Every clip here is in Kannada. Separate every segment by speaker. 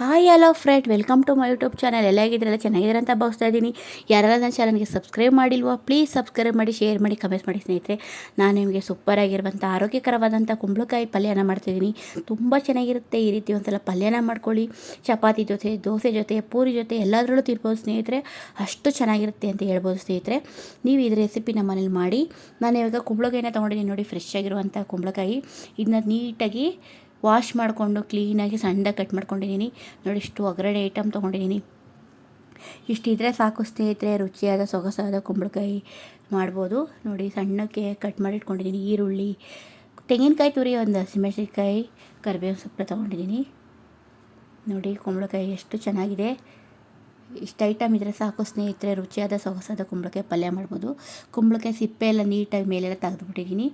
Speaker 1: Hi hello friend welcome to my YouTube channel ಎಲ್ಲ ಹೇಗಿದ್ರಲ್ಲ ಚೆನ್ನಾಗಿದ್ರೆ ಅಂತ ಭಾವಿಸ್ತಾ ಇದ್ದೀನಿ. ಯಾರೆಲ್ಲ ನನ್ನ ಚಾನಲ್ಗೆ ಸಬ್ಸ್ಕ್ರೈಬ್ ಮಾಡಿಲ್ವೋ ಪ್ಲೀಸ್ ಸಬ್ಸ್ಕ್ರೈಬ್ ಮಾಡಿ ಶೇರ್ ಮಾಡಿ ಕಮೆಂಟ್ ಮಾಡಿ ಸ್ನೇಹಿತರೆ. ನಾನು ನಿಮಗೆ ಸೂಪರ್ ಆಗಿರುವಂಥ ಆರೋಗ್ಯಕರವಾದಂಥ ಕುಂಬಳಕಾಯಿ ಪಲ್ಯನ ಮಾಡ್ತಿದ್ದೀನಿ ತುಂಬ ಚೆನ್ನಾಗಿರುತ್ತೆ. ಈ ರೀತಿ ಒಂದ್ಸಲ ಪಲ್ಯನ ಮಾಡ್ಕೊಳ್ಳಿ. ಚಪಾತಿ ಜೊತೆ, ದೋಸೆ ಜೊತೆ, ಪೂರಿ ಜೊತೆ ಎಲ್ಲದರಲ್ಲೂ ತಿರ್ಬೋದು ಸ್ನೇಹಿತರೆ. ಅಷ್ಟು ಚೆನ್ನಾಗಿರುತ್ತೆ ಅಂತ ಹೇಳ್ಬೋದು ಸ್ನೇಹಿತರೆ. ನೀವು ಇದು ರೆಸಿಪಿ ನಮ್ಮ ಮನೇಲಿ ಮಾಡಿ. ನಾನು ಇವಾಗ ಕುಂಬಳಕಾಯಿನ ತೊಗೊಂಡಿದ್ದೀನಿ ನೋಡಿ ಫ್ರೆಶ್ ಆಗಿರುವಂಥ ಕುಂಬಳಕಾಯಿ. ಇದನ್ನ ನೀಟಾಗಿ ವಾಶ್ ಮಾಡಿಕೊಂಡು ಕ್ಲೀನಾಗಿ ಸಣ್ಣದಾಗಿ ಕಟ್ ಮಾಡ್ಕೊಂಡಿದ್ದೀನಿ. ನೋಡಿ, ಇಷ್ಟು ಒಗ್ಗರಣೆ ಐಟಮ್ ತೊಗೊಂಡಿದ್ದೀನಿ. ಇಷ್ಟಿದ್ರೆ ಸಾಕು ಸ್ನೇಹಿತರೆ, ರುಚಿಯಾದ ಸೊಗಸಾದ ಕುಂಬಳಕಾಯಿ ಮಾಡ್ಬೋದು. ನೋಡಿ, ಸಣ್ಣಕ್ಕೆ ಕಟ್ ಮಾಡಿ ಇಟ್ಕೊಂಡಿದ್ದೀನಿ ಈರುಳ್ಳಿ, ತೆಂಗಿನಕಾಯಿ ತುರಿ ಒಂದು ಹಸಿಮೆಣಸಿನ್ಕಾಯಿ ಕರಿಬೇವು ಸೊಪ್ಪು ತೊಗೊಂಡಿದ್ದೀನಿ. ನೋಡಿ, ಕುಂಬಳಕಾಯಿ ಎಷ್ಟು ಚೆನ್ನಾಗಿದೆ. ಇಷ್ಟು ಐಟಮ್ ಇದ್ದರೆ ಸಾಕು ಸ್ನೇಹಿತರೆ, ರುಚಿಯಾದ ಸೊಗಸಾದ ಕುಂಬಳಕಾಯಿ ಪಲ್ಯ ಮಾಡ್ಬೋದು. ಕುಂಬಳಕಾಯಿ ಸಿಪ್ಪೆ ಎಲ್ಲ ನೀಟಾಗಿ ಮೇಲೆಲ್ಲ ತೆಗೆದುಬಿಟ್ಟಿದ್ದೀನಿ.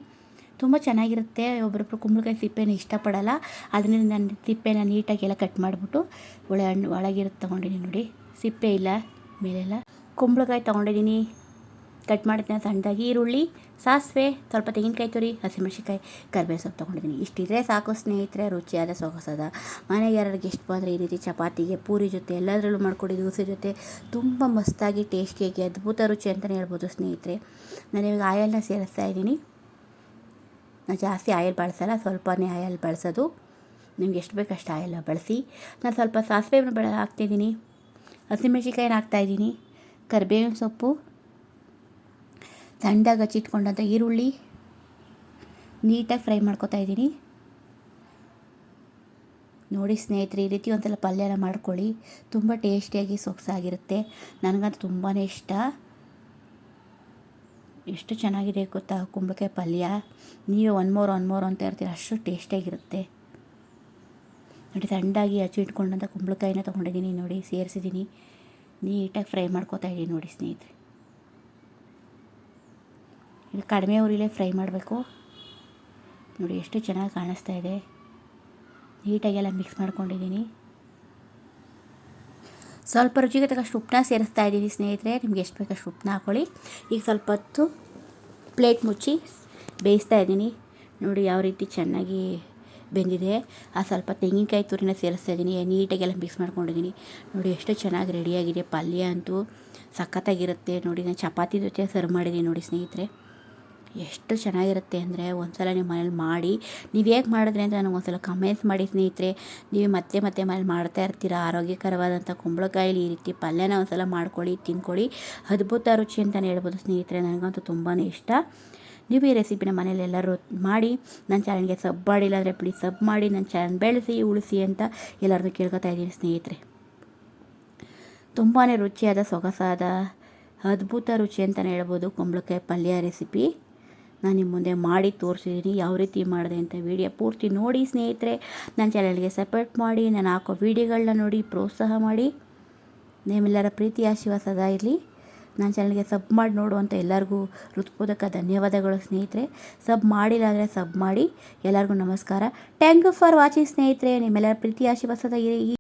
Speaker 1: ತುಂಬ ಚೆನ್ನಾಗಿರುತ್ತೆ. ಒಬ್ಬರೊಬ್ರು ಕುಂಬಳಕಾಯಿ ಸಿಪ್ಪೆನ ಇಷ್ಟಪಡಲ್ಲ. ಅದರಿಂದ ನಾನು ಸಿಪ್ಪೆನ ನೀಟಾಗಿ ಎಲ್ಲ ಕಟ್ ಮಾಡಿಬಿಟ್ಟು ಒಳ್ಳೆ ಹಣ್ಣು ಒಳಗಿರುತ್ತೆ ತೊಗೊಂಡಿದ್ದೀನಿ ನೋಡಿ. ಸಿಪ್ಪೆ ಇಲ್ಲ ಮೇಲೆಲ್ಲ ಕುಂಬಳಕಾಯಿ ತೊಗೊಂಡಿದ್ದೀನಿ. ಕಟ್ ಮಾಡಿದ್ನ ಸಣ್ಣದಾಗಿ. ಈರುಳ್ಳಿ, ಸಾಸಿವೆ, ಸ್ವಲ್ಪ ತೆಂಗಿನಕಾಯಿ ತುರಿ ಹಸಿಮೆಣಸಿಕಾಯಿ ಕರಿಬೇವು ಸೊಪ್ಪು ತೊಗೊಂಡಿದ್ದೀನಿ. ಇಷ್ಟಿದ್ರೆ ಸಾಕು ಸ್ನೇಹಿತರೆ, ರುಚಿಯಾದ ಸೊಗಸದ. ಮನೆಗೆ ಯಾರು ಗೆಸ್ಟ್ ಬಂದರೆ ಈ ರೀತಿ ಚಪಾತಿಗೆ, ಪೂರಿ ಜೊತೆ, ಎಲ್ಲದರಲ್ಲೂ ಮಾಡ್ಕೊಡಿ, ದೋಸೆ ಜೊತೆ. ತುಂಬ ಮಸ್ತಾಗಿ, ಟೇಸ್ಟಿಯಾಗಿ, ಅದ್ಭುತ ರುಚಿ ಅಂತಲೇ ಹೇಳ್ಬೋದು ಸ್ನೇಹಿತರೆ. ನಾನು ಇವಾಗ ಆಯಲ್ನ ಸೇರಿಸ್ತಾ ಇದ್ದೀನಿ. ನಾನು ಜಾಸ್ತಿ ಆಯಿಲ್ ಬಳಸಲ್ಲ, ಸ್ವಲ್ಪನೇ ಆಯಿಲ್ ಬಳಸೋದು. ನಿಮ್ಗೆ ಎಷ್ಟು ಬೇಕು ಅಷ್ಟು ಆಯಿಲ್ ಬಳಸಿ. ನಾನು ಸ್ವಲ್ಪ ಸಾಸಿವೆ ಬೆಳೆ ಹಾಕ್ತಿದ್ದೀನಿ. ಹಸಿಮೆಣ್ಸಿಕಾಯಿನ ಹಾಕ್ತಾಯಿದ್ದೀನಿ ಕರಿಬೇವಿನ ಸೊಪ್ಪು, ಸಣ್ಣದಾಗಿ ಹಚ್ಚಿಟ್ಕೊಂಡಂಥ ಈರುಳ್ಳಿ, ನೀಟಾಗಿ ಫ್ರೈ ಮಾಡ್ಕೊತಾ ಇದ್ದೀನಿ. ನೋಡಿ ಸ್ನೇಹಿತರೆ, ಈ ರೀತಿ ಒಂದು ಸಲ ಪಲ್ಯನ ಮಾಡ್ಕೊಳ್ಳಿ. ತುಂಬ ಟೇಸ್ಟಿಯಾಗಿ ಸೊಗಸಾಗಿರುತ್ತೆ. ನನಗಂತೂ ತುಂಬಾ ಇಷ್ಟ. ಎಷ್ಟು ಚೆನ್ನಾಗಿದೆ ಗೊತ್ತಾ? ಕುಂಬಳಕಾಯಿ ಪಲ್ಯ. ನೀವು ಒನ್ ಮೋರ್ ಒನ್ ಮೋರ್ ಅಂತ ಇರ್ತೀರ ಅಷ್ಟು ಟೇಸ್ಟಿಯಾಗಿರುತ್ತೆ ನೋಡಿ ಹಚ್ಚಿ ಇಟ್ಕೊಂಡಂಥ ಕುಂಬಳಕಾಯಿನ ತೊಗೊಂಡಿದ್ದೀನಿ ನೋಡಿ, ಸೇರಿಸಿದ್ದೀನಿ. ನೀಟಾಗಿ ಫ್ರೈ ಮಾಡ್ಕೋತಾ ಇದ್ದೀನಿ ನೋಡಿ ಸ್ನೇಹಿತರೆ. ಇದು ಕಡಿಮೆ ಉರಿಲೇ ಫ್ರೈ ಮಾಡಬೇಕು. ನೋಡಿ, ಎಷ್ಟು ಚೆನ್ನಾಗಿ ಕಾಣಿಸ್ತಾ ಇದೆ. ನೀಟಾಗೆಲ್ಲ ಮಿಕ್ಸ್ ಮಾಡ್ಕೊಂಡಿದ್ದೀನಿ. ಸ್ವಲ್ಪ ರುಚಿಗೆ ತಕ್ಕಷ್ಟು ಉಪ್ಪನ್ನ ಸೇರಿಸ್ತಾ ಇದ್ದೀನಿ ಸ್ನೇಹಿತರೆ, ನಿಮ್ಗೆ ಎಷ್ಟು ಬೇಕಷ್ಟು ಉಪ್ಪನ್ನ ಹಾಕೊಳ್ಳಿ. ಈಗ ಸ್ವಲ್ಪ ಹೊತ್ತು ಪ್ಲೇಟ್ ಮುಚ್ಚಿ ಬೇಯಿಸ್ತಾ ಇದ್ದೀನಿ. ನೋಡಿ ಯಾವ ರೀತಿ ಚೆನ್ನಾಗಿ ಬೆಂದಿದೆ. ಆ ಸ್ವಲ್ಪ ತೆಂಗಿನಕಾಯಿ ತುರಿನ ಸೇರಿಸ್ತಾ ಇದ್ದೀನಿ. ನೀಟಾಗೆಲ್ಲ ಮಿಕ್ಸ್ ಮಾಡ್ಕೊಂಡಿದ್ದೀನಿ. ನೋಡಿ ಎಷ್ಟು ಚೆನ್ನಾಗಿ ರೆಡಿಯಾಗಿದೆ. ಪಲ್ಯ ಅಂತೂ ಸಖತ್ತಾಗಿರುತ್ತೆ. ನೋಡಿ ನಾನು ಚಪಾತಿ ಜೊತೆ ಸರ್ವ್ ಮಾಡಿದ್ದೀನಿ ನೋಡಿ ಸ್ನೇಹಿತರೆ. ಎಷ್ಟು ಚೆನ್ನಾಗಿರುತ್ತೆ ಅಂದರೆ ಒಂದು ಸಲ ನೀವು ಮನೇಲಿ ಮಾಡಿ, ನೀವು ಹೇಗೆ ಮಾಡಿದ್ರೆ ಅಂತ ನನಗೆ ಒಂದ್ಸಲ ಕಮೆಂಟ್ಸ್ ಮಾಡಿ ಸ್ನೇಹಿತರೆ, ನೀವು ಮತ್ತೆ ಮತ್ತೆ ಮನೇಲಿ ಮಾಡ್ತಾ ಇರ್ತೀರ, ಆರೋಗ್ಯಕರವಾದಂಥ ಕುಂಬಳಕಾಯಿಲಿ ಈ ರೀತಿ ಪಲ್ಯನ ಒಂದ್ಸಲ ಮಾಡ್ಕೊಳ್ಳಿ, ತಿನ್ಕೊಳ್ಳಿ, ಅದ್ಭುತ ರುಚಿ ಅಂತಲೇ ಹೇಳ್ಬೋದು ಸ್ನೇಹಿತರೆ, ನನಗಂತೂ ತುಂಬಾ ಇಷ್ಟ. ನೀವು ಈ ರೆಸಿಪಿನ ಮನೇಲೆಲ್ಲರೂ ಮಾಡಿ, ನನ್ನ ಚಾನಲ್ಗೆ ಸಬ್ ಮಾಡಿಲ್ಲ ಅಂದರೆ ಪ್ಲೀಸ್ ಸಬ್ ಮಾಡಿ, ನನ್ನ ಚಾನಲ್ ಬೆಳೆಸಿ, ಉಳಿಸಿ ಅಂತ ಎಲ್ಲರನ್ನೂ ಕೇಳ್ಕೊತಾ ಇದ್ದೀನಿ ಸ್ನೇಹಿತರೆ. ತುಂಬಾ ರುಚಿಯಾದ, ಸೊಗಸಾದ, ಅದ್ಭುತ ರುಚಿ ಅಂತಲೇ ಹೇಳ್ಬೋದು ಕುಂಬಳಕಾಯಿ ಪಲ್ಯ ರೆಸಿಪಿ. ನಾನು ನಿಮ್ಮ ಮುಂದೆ ಮಾಡಿ ತೋರಿಸಿದ್ದೀನಿ ಯಾವ ರೀತಿ ಮಾಡಿದೆ ಅಂತ ವಿಡಿಯೋ ಪೂರ್ತಿ ನೋಡಿ ಸ್ನೇಹಿತರೆ. ನನ್ನ ಚಾನಲ್ಗೆ ಸಪೋರ್ಟ್ ಮಾಡಿ, ನಾನು ಹಾಕೋ ವೀಡಿಯೋಗಳನ್ನ ನೋಡಿ ಪ್ರೋತ್ಸಾಹ ಮಾಡಿ. ನಿಮ್ಮೆಲ್ಲರ ಪ್ರೀತಿ ಆಶೀರ್ವಾದ ಇರಲಿ. ನನ್ನ ಚಾನಲ್ಗೆ ಸಬ್ ಮಾಡಿ ನೋಡುವಂಥ ಎಲ್ಲರಿಗೂ ಹೃತ್ಪೂರ್ವಕ ಧನ್ಯವಾದಗಳು ಸ್ನೇಹಿತರೆ. ಸಬ್ ಮಾಡಿಲ್ಲ ಅಂದರೆ ಸಬ್ ಮಾಡಿ. ಎಲ್ಲರಿಗೂ ನಮಸ್ಕಾರ. ಥ್ಯಾಂಕ್ ಯು ಫಾರ್ ವಾಚಿಂಗ್ ಸ್ನೇಹಿತರೆ. ನಿಮ್ಮೆಲ್ಲರ ಪ್ರೀತಿ ಆಶೀರ್ವಾದ ಇರಿ